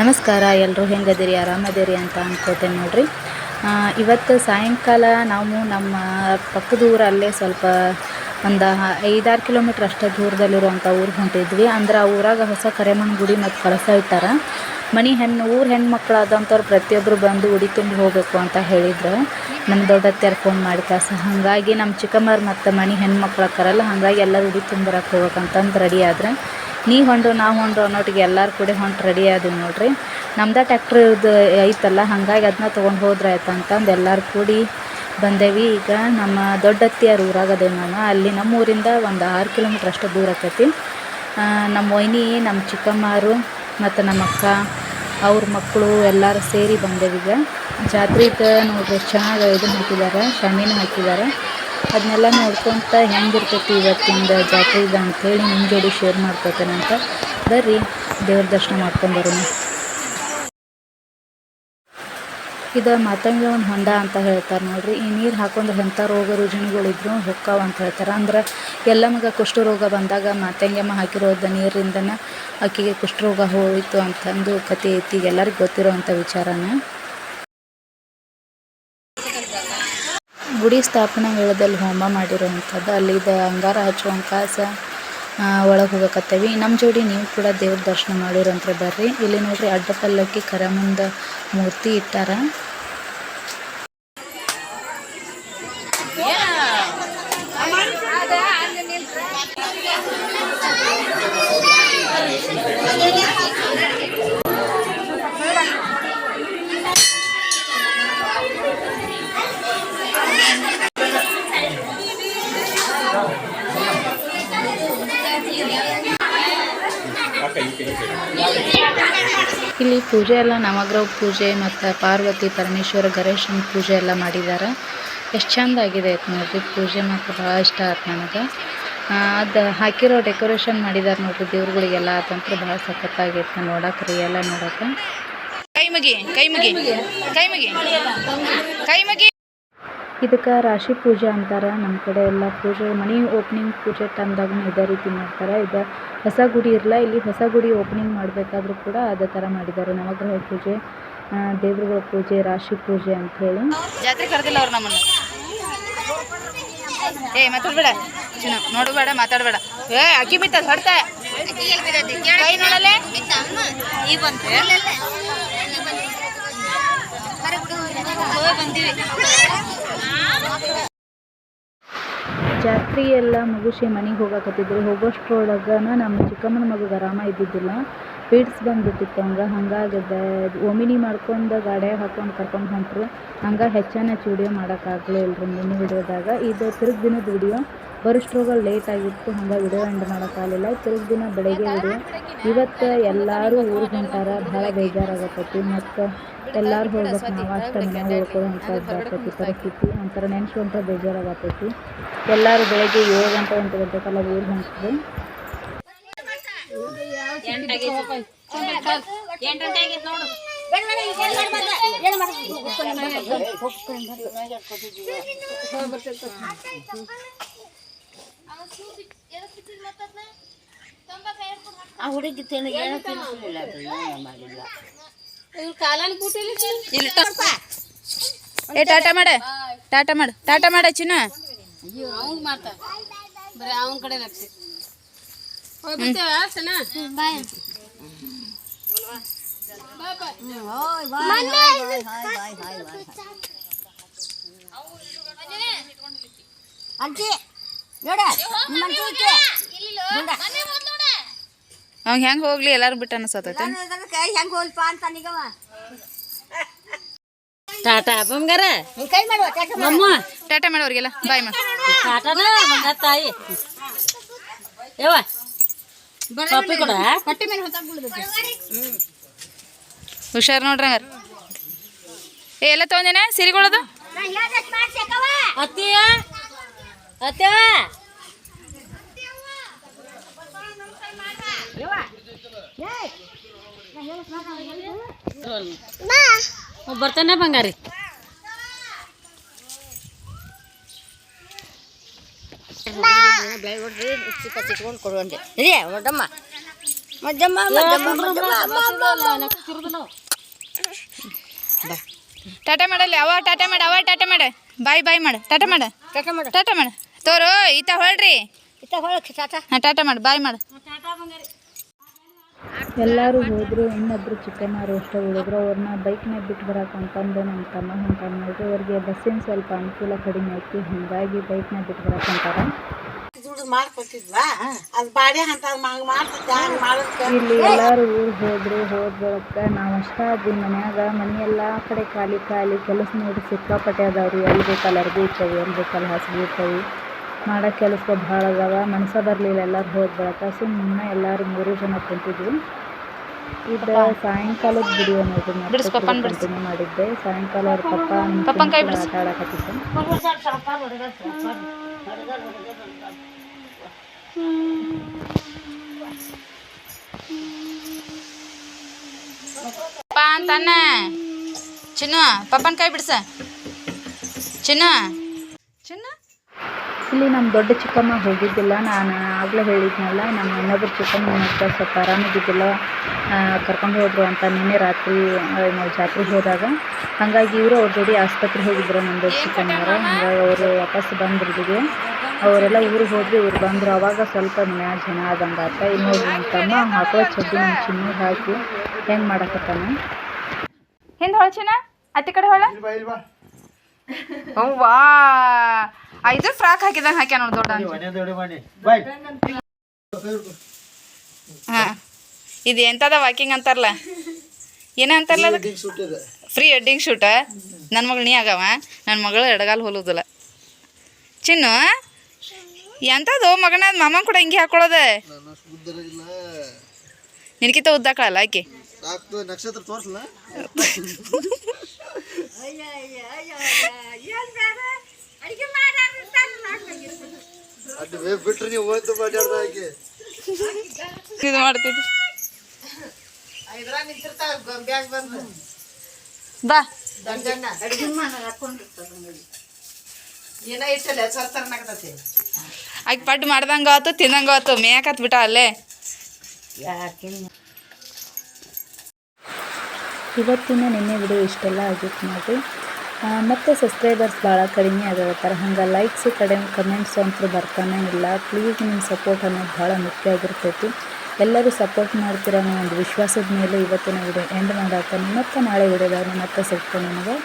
ನಮಸ್ಕಾರ ಎಲ್ಲರೂ ಹೆಂಗದಿರಿ, ಆರಾಮದಿರಿ ಅಂತ ಅನ್ಕೋತೇನೆ ನೋಡ್ರಿ. ಇವತ್ತು ಸಾಯಂಕಾಲ ನಾವು ನಮ್ಮ ಪಕ್ಕದ ಊರಲ್ಲೇ ಸ್ವಲ್ಪ ಒಂದು ಐದಾರು ಕಿಲೋಮೀಟ್ರ್ ಅಷ್ಟೇ ದೂರದಲ್ಲಿರುವಂಥ ಊರಿಗೆ ಹೊಂಟಿದ್ವಿ. ಅಂದ್ರೆ ಆ ಊರಾಗ ಹೊಸ ಕರೆಮಣ್ಣು ಗುಡಿ ಮತ್ತು ಕಳಸ ಇಟ್ಟಾರ. ಮನೆ ಹೆಣ್ಣು, ಊರು ಹೆಣ್ಮಕ್ಳಾದಂಥವ್ರು ಪ್ರತಿಯೊಬ್ಬರು ಬಂದು ಉಡಿ ತುಂಬಿ ಹೋಗಬೇಕು ಅಂತ ಹೇಳಿದ್ರು. ನಮ್ಮ ದೊಡ್ಡತ್ತೆಯರು ಫೋನ್ ಮಾಡಿ ಕಾಸ ಹಾಗಾಗಿ ನಮ್ಮ ಚಿಕ್ಕಮ್ಮರು ಮತ್ತು ಮನೆ ಹೆಣ್ಮಕ್ಳು ಹಾಕಾರಲ್ಲ ಹಾಗಾಗಿ ಎಲ್ಲರೂ ಉಡಿ ತುಂಬರಕ್ಕೆ ಹೋಗ್ಬೇಕಂತಂದು ರೆಡಿ ಆದ್ರೆ. ನೀ ಹೊಂಡು, ನಾ ಹೊಂಡು ಅನ್ನೋಟಿಗೆ ಎಲ್ಲರೂ ಕೂಡ ಹೊಂಟು ರೆಡಿ ಆದೀವಿ ನೋಡ್ರಿ. ನಮ್ದು ಟ್ಯಾಕ್ಟ್ರ್ ಇದು ಐತಲ್ಲ, ಹಾಗಾಗಿ ಅದನ್ನ ತೊಗೊಂಡು ಹೋದ್ರೆ ಆಯ್ತು ಅಂತಂದು ಎಲ್ಲರೂ ಕೂಡಿ ಬಂದೇವಿ. ಈಗ ನಮ್ಮ ದೊಡ್ಡತ್ತಿಯರು ಊರಾಗ ನಾನು. ಅಲ್ಲಿ ನಮ್ಮ ಊರಿಂದ ಒಂದು ಆರು ಕಿಲೋಮೀಟ್ರ್ ಅಷ್ಟು ದೂರ ಆಕೈತಿ. ನಮ್ಮ ಒಯ್ನಿ ನಮ್ಮ ಚಿಕ್ಕಮ್ಮಾರು ಮತ್ತು ನಮ್ಮ ಅಕ್ಕ, ಅವ್ರ ಮಕ್ಕಳು ಎಲ್ಲರೂ ಸೇರಿ ಬಂದೇವೀಗ ಜಾತ್ರೆಗೆ ನೋಡ್ರಿ, ಚೆನ್ನಾಗಿ ಇದನ್ನು ಹಾಕಿದ್ದಾರೆ ಶಮೀನು ಹಾಕಿದ್ದಾರೆ ಅದನ್ನೆಲ್ಲ ನೋಡ್ಕೊತ ಹೆಂಗಿರ್ತೈತಿ ಇವತ್ತಿಂದ ಜಾತ್ರೆ ಇದು ಅಂಥೇಳಿ ನಿಮ್ಮ ಜೋಡಿ ಶೇರ್ ಮಾಡ್ಕೊತೇನೆ ಅಂತ. ಬರ್ರಿ, ದೇವ್ರ ದರ್ಶನ ಮಾಡ್ಕೊಂಬರೋಣ ಇದು ಮಾತಂಗಿ ಒಂದು ಹೊಂಡ ಅಂತ ಹೇಳ್ತಾರೆ ನೋಡ್ರಿ. ಈ ನೀರು ಹಾಕೊಂಡ್ರೆ ಎಂಥ ರೋಗ ರುಜಿನಗಳಿದ್ರು ಹೊಕ್ಕಾವ ಅಂತ ಹೇಳ್ತಾರೆ. ಅಂದ್ರೆ ಎಲ್ಲಮಗೆ ಕುಷ್ಠರೋಗ ಬಂದಾಗ ಮಾತಂಗಿಯಮ್ಮ ಹಾಕಿರೋದ ನೀರಿಂದನೇ ಆಕೆಗೆ ಕುಷ್ಠರೋಗ ಹೋಯಿತು ಅಂತಂದು ಕತೆ ಐತಿ. ಎಲ್ಲರಿಗೂ ಗೊತ್ತಿರೋವಂಥ ವಿಚಾರನ. ಗುಡಿ ಸ್ಥಾಪನಾ ವೇಳದಲ್ಲಿ ಹೋಮ ಮಾಡಿರುವಂಥದ್ದು ಅಲ್ಲಿ ಇದು ಅಂಗಾರ ಹಚ್ಚುವಂಥ ಕಾಸ ಒಳಗೆ ಹೋಗಕತ್ತೇವಿ. ನಮ್ಮ ಜೋಡಿ ನೀವು ಕೂಡ ದೇವ್ರ ದರ್ಶನ ಮಾಡಿರಂತ್ರ ಬರ್ರಿ. ಇಲ್ಲಿ ನೋಡ್ರಿ ಅಡ್ಡ ಪಲ್ಲಕ್ಕಿ ಕರಮುಂದ ಮೂರ್ತಿ ಇಟ್ಟಾರ. ಇಲ್ಲಿ ಪೂಜೆ ಎಲ್ಲ ನವಗ್ರಹ ಪೂಜೆ ಮತ್ತು ಪಾರ್ವತಿ, ಪರಮೇಶ್ವರ, ಗಣೇಶನ ಪೂಜೆ ಎಲ್ಲ ಮಾಡಿದ್ದಾರೆ. ಎಷ್ಟು ಚಂದ ಆಗಿದೆ ಆಯ್ತು ನೋಡ್ರಿ ಪೂಜೆ ಮಾತ್ರ ಭಾಳ ಇಷ್ಟ ಆಯ್ತು ನನಗೆ. ಅದು ಹಾಕಿರೋ ಡೆಕೋರೇಷನ್ ಮಾಡಿದ್ದಾರೆ ನೋಡ್ರಿ ದೇವ್ರುಗಳಿಗೆಲ್ಲ. ಅದಂತೂ ಭಾಳ ಸಖತ್ತಾಗೈತೆ ನೋಡಕ್ಕೆ ರೀ ಎಲ್ಲ ನೋಡಕ್ಕೆ ಕೈ ಮುಗಿ ಕೈ ಮುಗಿ. ಇದಕ್ಕೆ ರಾಶಿ ಪೂಜೆ ಅಂತಾರೆ. ನಮ್ಮ ಕಡೆ ಎಲ್ಲ ಪೂಜೆ ಮನೆ ಓಪನಿಂಗ್ ಪೂಜೆ ಟೈಮ್ದಾಗ ಇದೇ ರೀತಿ ಮಾಡ್ತಾರೆ. ಇದು ಹೊಸ ಗುಡಿ ಇರಲ್ಲ ಇಲ್ಲಿ ಹೊಸ ಗುಡಿ ಓಪನಿಂಗ್ ಮಾಡಬೇಕಾದ್ರೂ ಕೂಡ ಅದೇ ಥರ ಮಾಡಿದ್ದಾರೆ. ನವಗ್ರಹ ಪೂಜೆ ದೇವರುಗಳ ಪೂಜೆ ರಾಶಿ ಪೂಜೆ ಅಂಥೇಳಿ ಜಾತ್ರೆ ಕರೆದಿಲ್ಲ ಅವ್ರು ನಮ್ಮನ್ನು. ಏ ಮಾತಾಡ್ಬೇಡ. ನೋಡಬೇಡ ಮಾತಾಡಬೇಡ. ಏ ಅಕ್ಕಿ ಬಿತ್ತ ಹೊಡ್ತಾ. ಕೈ ನೋಡಲೆ ಜಾತ್ರೆ ಎಲ್ಲ ಮುಗಿಸಿ ಮನೆಗೆ ಹೋಗಾಕತ್ತಿದ್ರು. ಹೋಗೋಷ್ಟ್ರೊಳಗನ ನಮ್ಮ ಚಿಕ್ಕಮ್ಮನ ಮಗಗೆ ಆರಾಮ ಇದ್ದಿದ್ದಿಲ್ಲ. ಪೀಡ್ಸ್ ಬಂದ್ಬಿಟ್ಟಿತ್ತು ಹಂಗೆ ಹಂಗಾಗಿ ಒಮಿನಿ ಮಾಡ್ಕೊಂಡು ಗಾಡ್ಯಾಗ ಹಾಕೊಂಡು ಕರ್ಕೊಂಡು ಹೊಂಟ್ರು. ಹಂಗೆ ಹೆಚ್ಚಾನ ಹೆಚ್ಚು ವಿಡಿಯೋ ಮಾಡೋಕ್ಕಾಗಲೇ ಇಲ್ರಿ ಮಿನಿ ವಿಡಿಯೋದಾಗ ಇದು ತಿರುಗಿ ದಿನದ ವಿಡಿಯೋ ಬರೋಷ್ಟ್ರೊಳಗೆ ಲೇಟ್ ಆಗಿತ್ತು ಹಂಗೆ ವಿಡಿಯೋ ಎಂಡ್ ಮಾಡೋಕ್ಕಾಗಲಿಲ್ಲ ತಿರುಗಿ ದಿನ ಬೆಳಗ್ಗೆ ಇದೆ ಇವತ್ತು ಎಲ್ಲರೂ ಊರಿಗೆ ಹೊಂಟಾರ, ಭಾಳ ಬೇಜಾರಾಗತ್ತೈತಿ ಮತ್ತು ಎಲ್ಲರೂ ಹೋಗ್ಬೇಕು, ನಾವು ಅಷ್ಟು ಮನೆ ಉಳ್ಕೊಳ್ಳೋಂಥದ್ದು ಪರಿಸ್ಥಿತಿ, ಒಂಥರ ನೆನ್ಸ್ಕೊಂಡ್ರೆ ಬೇಜಾರಾಗತ್ತೈತಿ ಎಲ್ಲರೂ ಬೆಳಗ್ಗೆ ಏಳು ಗಂಟೆ ಎಂಟು ಗಂಟೆಗೆಲ್ಲ ಊರಿಗೆ ಹೊಂಟಿದ್ರು ಆ ಹುಡುಗಿ ತಿನ್ನ ಏನೂ ತಿನ್ನಿಸ್ಲಿಲ್ಲ ಅದು ಏನೂ ಮಾಡಿಲ್ಲ. ಇಲ್ಲಿ. ಏ ಟಾಟಾ ಮಾಡ. ಟಾಟಾ ಮಾಡು. ಟಾಟಾ ಮಾಡ ಚಿನ್ನ. ಅವ್ನ್ ಮಾಡ್ತಾ ಬರೀ ಅವನ ಕಡೆ ಲಕ್ಷ ಹೋಗ್ಬಿಡ್ತೇವ ಸನ ಅಂಟಿ ನೋಡ ನಿಮ್ಮ. ಅವ್ನು ಹೆಂಗೆ ಹೋಗ್ಲಿ ಎಲ್ಲಾರು ಬಿಟ್ಟು ಅನ್ಸತೈತೆ ಅಂತ ನಿಗವ. ಟಾಟಾ ಬಂಗಾರ ಕೈ ಟಾಟಾ ಮಾಡು. ಅಮ್ಮ ಟಾಟಾ ಮಾಡೋರಿಗೆಲ್ಲ ಬಾಯ್ ಮಾ. ಟಾಟಾನ ತಾಯಿ. ಯವ್ವ ಕೊಡ ಮೇಲೆ. ಹುಷಾರ್ ನೋಡ್ರಿ ಹಂಗಾರ. ಏ ಎಲ್ಲ ತೊಗೊಂದೇನ ಸಿರಿಗೊಳದು? ಅತ್ತಿಯ. ಅತ್ತಿಯ ಬರ್ತಾನೆ ಬಂಗಾರಿ. ಟಾಟ ಮಾಡಲ್ಲ ಕೊಡುವಂತೆ ಮಜ್ಜಮ್ಮ ಟಾಟಾ ಅವ ಟಾಟಾ ಮಾಡ ಅವ ಟಾಟಾ ಮಾಡ. ಬಾಯ್ ಬಾಯ್ ಮಾಡ. ಟಾಟಾ ಮಾಡ. ಟಾಟಾ ಮಾಡ. ಟಾಟಾ ಮಾಡ. ತೋರು ಈತ ಹೊಳ್ರಿ. ಈತ ಹೊಳ ಟಾಟಾ ಹಾಂ ಟಾಟಾ ಮಾಡು ಬಾಯ್ ಮಾಡು. ಎಲ್ಲರೂ ಹೋದರು ಇನ್ನೊಬ್ಬರು ಚಿಕ್ಕಮ್ಮ ರೋಷ್ಟ ಹೋದ್ರು ಅವ್ರನ್ನ ಬೈಕ್ನಾಗ ಬಿಟ್ಟು ಬರಕ್ಕೆ ಅಂತಂದು ನಮ್ಮ ತಮ್ಮ ಅಂತ ನೋಡ್ರಿ ಅವ್ರಿಗೆ ಬಸ್ಸಿನ ಸ್ವಲ್ಪ ಅನುಕೂಲ ಕಡಿಮೆ ಐತಿ ಹಾಗಾಗಿ ಬೈಕ್ನಾಗ ಬಿಟ್ಟು ಬರಕ್ಕೆ ಅಂತಾರೆ. ಇಲ್ಲಿ ಎಲ್ಲರೂ ಊರಿಗೆ ಹೋದ್ರು ಹೋದ ಬಳಿಕ ನಾವು ಅಷ್ಟ ಆದ್ವಿ ಮನ್ಯಾಗ. ಮನೆ ಎಲ್ಲ ಕಡೆ ಖಾಲಿ ಖಾಲಿ. ಕೆಲಸ ನೋಡಿ ಸಿಕ್ಕಾಪಟ್ಟೆ ಅದಾವ್ರಿ. ಎಲ್ಲಿ ಬೇಕಲ್ಲ ಅರ್ಬಿ ಇರ್ತವೆ ಎಲ್ಲಿ ಬೇಕಲ್ಲ ಹಸಿರು ಇರ್ತವೆ. ಮಾಡೋ ಕೆಲಸ ಭಾಳ ಅದಾವ. ಮನಸ ಬರಲಿಲ್ಲ ಎಲ್ಲರೂ ಹೋದ ಬಳಿಕ ಸುಮ್ಮನೆ ಎಲ್ಲರೂ ಮೂರು ಜನ ಕುಂತಿದ್ವಿ. ಇದು ಸಾಯಂಕಾಲದ ವಿಡಿಯೋ ನೋಡಿ. ಕಂಟಿನ್ಯೂ ಮಾಡಿದ್ದೆ. ಸಾಯಂಕಾಲ ಅವ್ರ ಪಪ್ಪ ಮಾತಾಡಕತ್ತಿದ್ದೆ. ಆಟ ಆಡಕತ್ತಿದ್ದೆ ಪಪ್ಪ ಅಂತಾನ ಚಿನ್ನು ಪಪ್ಪನ ಕೈ ಬಿಡ್ಸ. ಚಿನ್ನ. ಚಿನ್ನು. ಇಲ್ಲಿ ನಮ್ಮ ದೊಡ್ಡ ಚಿಕ್ಕಮ್ಮ ಹೋಗಿದ್ದಿಲ್ಲ. ನಾನು ಆಗಲೇ ಹೇಳಿದ್ನಲ್ಲ ನಮ್ಮ ಇನ್ನೊಬ್ಬರು ಚಿಕ್ಕಮ್ಮ ಹತ್ರ ಸ್ವಲ್ಪ ಆರಾಮಿದ್ದಿದ್ದಿಲ್ಲ ಕರ್ಕೊಂಡು ಹೋದರು ಅಂತ ನಿನ್ನೆ ರಾತ್ರಿ ನಾವು ಜಾತ್ರೆಗೆ ಹೋದಾಗ. ಹಾಗಾಗಿ ಇವರು ಅವ್ರ ಜೋಡಿ ಆಸ್ಪತ್ರೆಗೆ ಹೋಗಿದ್ರು ನಮ್ಮ ದೊಡ್ಡ ಚಿಕ್ಕಮ್ಮವ್ರು. ಹಾಗಾಗಿ ಅವರು ವಾಪಸ್ ಬಂದಿರ್ದಿದ್ವಿ ಅವರೆಲ್ಲ ಊರಿಗೆ ಹೋದ್ವಿ ಇವ್ರು ಬಂದರು. ಅವಾಗ ಸ್ವಲ್ಪ ಮನ್ಯಾಗ ಜನ ಆದಂಗೆ ಆತ. ಇನ್ನು ನಮ್ಮ ತಮ್ಮ ಹಾಕೋ ಚಡ್ಡಿ ನಮ್ಮ ಚಿನ್ನಿಗೆ ಹಾಕಿ ಹೆಂಗೆ ಮಾಡಕತ್ತಾನ? ಹಿಂದೆ ಹೊಳ ಚಿನ್ನ ಅತ್ತಿ ಕಡೆ ಹೊಳ. ಅವ್ವಾ. ಐದು ಫ್ರಾಕ್ ಹಾಕಿದಂಗ ಹಾಕ್ಯ ನೋಡ್ ದೊಡ್ಡ ಹಾ. ಇದು ಎಂತದ ವಾಕಿಂಗ್ ಅಂತಾರಲ್ಲ? ಏನ ಅಂತಾರಲ್ಲ ಅದಕ್ಕೆ ಫ್ರೀ ವೆಡ್ಡಿಂಗ್ ಶೂಟ ನನ್ನ ಮಗಳು ನೀ ಆಗವ? ನನ್ನ ಮಗಳು ಎಡಗಾಲ್ ಹೊಲುದಿಲ್ಲ ಚಿನ್ನು ಎಂತದು ಮಗನ ಮಾಮ ಕೂಡ ಹಿಂಗೆ ಹಾಕೊಳ್ಳೋದೆ ನಿನಕಿತ ಉದ್ದಾಕಳಲ್ಲ ಆಕೆ? ನಕ್ಷತ್ರ ತೋರ್ಸಲ್ಲ ಅಡ್ಡ ಬಿಟ್ರೆ ನೀವು ಹೋಯ್ತು ಮಾತಾಡ್ದ ಆಕೆ ಇದು ಮಾಡ್ತಿದ್ದೆ ಬಾ. ಆಕೆ ಪಡ್ಡು ಮಾಡ್ದಂಗ ಆತು ತಿಂದಂಗೆ ಆತು. ಮೇಯಕತ್ ಬಿಟ್ಟ ಅಲ್ಲೇ. ಇವತ್ತಿನ ನಿನ್ನೆ ವಿಡಿಯೋ ಇಷ್ಟೆಲ್ಲ ಆಗಿತ್ತು ನೋಡಿರಿ. ಆ, ಮತ್ತೆ ಸಬ್ಸ್ಕ್ರೈಬರ್ಸ್ ಭಾಳ ಕಡಿಮೆ ಆಗಿರ್ತಾರೆ ಹಂಗೆ ಲೈಕ್ಸ್ ಕಡಿಮೆ ಕಮೆಂಟ್ಸ್ ಅಂತೂ ಬರ್ತಾನೆ ಇಲ್ಲ. ಪ್ಲೀಸ್ ನಿಮ್ಮ ಸಪೋರ್ಟ್ ಅನ್ನೋದು ಭಾಳ ಮುಖ್ಯ ಆಗಿರ್ತೈತಿ. ಎಲ್ಲರೂ ಸಪೋರ್ಟ್ ಮಾಡ್ತೀರ ಅನ್ನೋ ಒಂದು ವಿಶ್ವಾಸದ ಮೇಲೆ ಇವತ್ತಿನ ವಿಡಿಯೋ ಎಂಡ್ ಮಾಡಾಕ ಮತ್ತು ನಾಳೆ ವಿಡಿಯೋದಾಗ ಮತ್ತೆ ಸಿಗ್ತೇನೆ ನಿಮಗೆ.